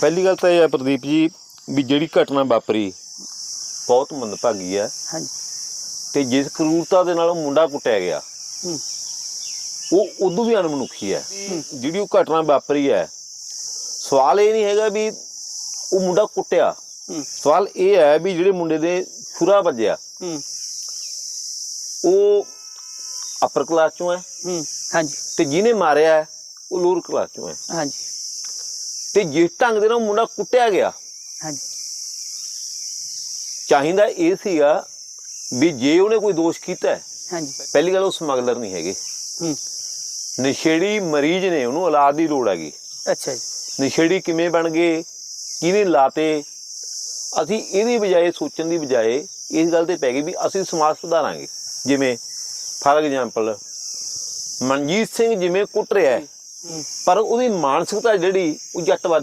ਪਹਿਲੀ ਗੱਲ ਤਾਂ ਇਹ ਹੈ ਪ੍ਰਦੀਪ ਜੀ ਵੀ ਜਿਹੜੀ ਘਟਨਾ ਵਾਪਰੀ ਬਹੁਤ ਮੰਦਭਾਗੀ ਹੈ। ਹਾਂਜੀ। ਤੇ ਜਿਸ ਕਰੂਰਤਾ ਦੇ ਨਾਲ ਉਹ ਮੁੰਡਾ ਕੁੱਟਿਆ ਗਿਆ ਉਹ ਉਦੋਂ ਵੀ ਅਣਮਨੁੱਖੀ ਹੈ। ਜਿਹੜੀ ਉਹ ਘਟਨਾ ਵਾਪਰੀ ਹੈ ਸਵਾਲ ਇਹ ਨਹੀਂ ਹੈਗਾ ਵੀ ਉਹ ਮੁੰਡਾ ਕੁੱਟਿਆ। ਸਵਾਲ ਇਹ ਹੈ ਵੀ ਜਿਹੜੇ ਮੁੰਡੇ ਦੇ ਛੁਰਾ ਵੱਜਿਆ ਉਹ ਅਪਰ ਕਲਾਸ ਚੋਂ ਹੈ। ਹਾਂਜੀ। ਤੇ ਜਿਹਨੇ ਮਾਰਿਆ ਉਹ ਲੋਅਰ ਕਲਾਸ ਚੋਂ ਹੈ। ਹਾਂਜੀ। ਤੇ ਜਿਸ ਢੰਗ ਦੇ ਨਾਲ ਮੁੰਡਾ ਕੁੱਟਿਆ ਗਿਆ। ਹਾਂਜੀ। ਚਾਹੀਦਾ ਇਹ ਸੀਗਾ ਵੀ ਜੇ ਉਹਨੇ ਕੋਈ ਦੋਸ਼ ਕੀਤਾ ਹੈ, ਹਾਂਜੀ। ਪਹਿਲੀ ਗੱਲ ਉਹ ਸਮਗਲਰ ਨਹੀਂ ਹੈਗੇ। ਹੂੰ। ਨਸ਼ੇੜੀ ਮਰੀਜ਼ ਨੇ ਉਹਨੂੰ ਔਲਾਦ ਦੀ ਲੋੜ ਹੈਗੀ। ਅੱਛਾ ਜੀ। ਨਸ਼ੇੜੀ ਕਿਵੇਂ ਬਣ ਗਏ ਕਿਹਨੇ ਲਾਤੇ ਅਸੀਂ ਇਹਦੀ ਬਜਾਏ ਸੋਚਣ ਦੀ ਬਜਾਏ ਇਸ ਗੱਲ ਤੇ ਪੈ ਗਈ ਵੀ ਅਸੀਂ ਸਮਾਜ ਸੁਧਾਰਾਂਗੇ। ਜਿਵੇਂ ਫਾਰ ਐਗਜ਼ਾਮਪਲ ਮਨਜੀਤ ਸਿੰਘ ਜਿਵੇਂ ਕੁੱਟ ਰਿਹਾ ਹੈ ਹੂੰ ਪਰ ਉਹਦੀ ਮਾਨਸਿਕਤਾ ਜਿਹੜੀ ਉਹ ਜੱਟਵਾਦੀ